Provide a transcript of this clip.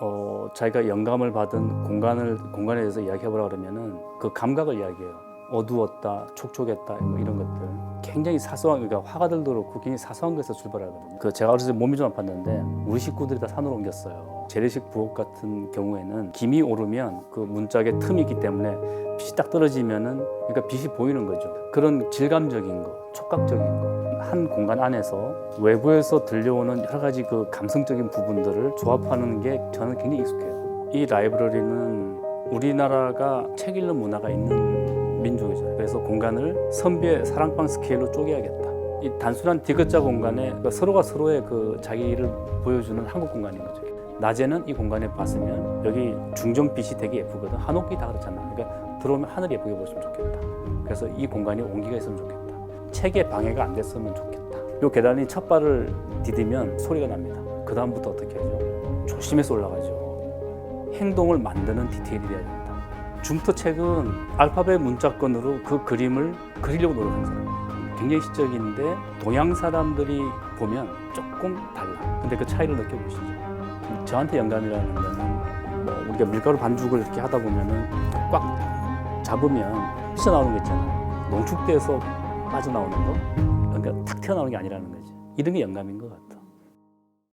어, 자기가 영감을 받은 공간을 공간에 대해서 이야기해보라 그러면은 그 감각을 이야기해요. 어두웠다, 촉촉했다 뭐 이런 것들 굉장히 사소한 그러니까 화가들도 그렇고 굉장히 사소한 것에서 출발하거든요. 그 제가 어렸을 때 몸이 좀 아팠는데 우리 식구들이 다 산으로 옮겼어요. 재래식 부엌 같은 경우에는 김이 오르면 그 문짝에 틈이 있기 때문에 빛이 딱 떨어지면은 그러니까 빛이 보이는 거죠. 그런 질감적인 거, 촉각적인 거. 한 공간 안에서 외부에서 들려오는 여러 가지 그 감성적인 부분들을 조합하는 게 저는 굉장히 익숙해요. 이 라이브러리는 우리나라가 책 읽는 문화가 있는 민족이죠. 그래서 공간을 선비의 사랑방 스케일로 쪼개야겠다. 이 단순한 디귿자 공간에 그 서로가 서로의 그 자기를 보여주는 한국 공간인 거죠. 낮에는 이 공간에 봤으면 여기 중정빛이 되게 예쁘거든. 한옥이 다 그렇잖아. 그러니까 들어오면 하늘 예쁘게 보였으면 좋겠다. 그래서 이 공간에 온기가 있으면 좋겠다. 책에 방해가 안 됐으면 좋겠다. 요 계단이 첫 발을 디디면 소리가 납니다. 그 다음부터 어떻게 하죠? 조심해서 올라가죠. 행동을 만드는 디테일이 돼야 된다. 줌터 책은 알파벳 문자권으로 그 그림을 그리려고 노력하는 사람. 굉장히 시적인데 동양 사람들이 보면 조금 달라. 근데 그 차이를 느껴보시죠. 저한테 영감이라는 거는 뭐 우리가 밀가루 반죽을 이렇게 하다 보면은 꽉 잡으면 튀어나오는 거 있잖아요. 농축돼서 빠져나오는 거. 그러니까 탁 튀어나오는 게 아니라는 거지. 이런 게 영감인 것 같아.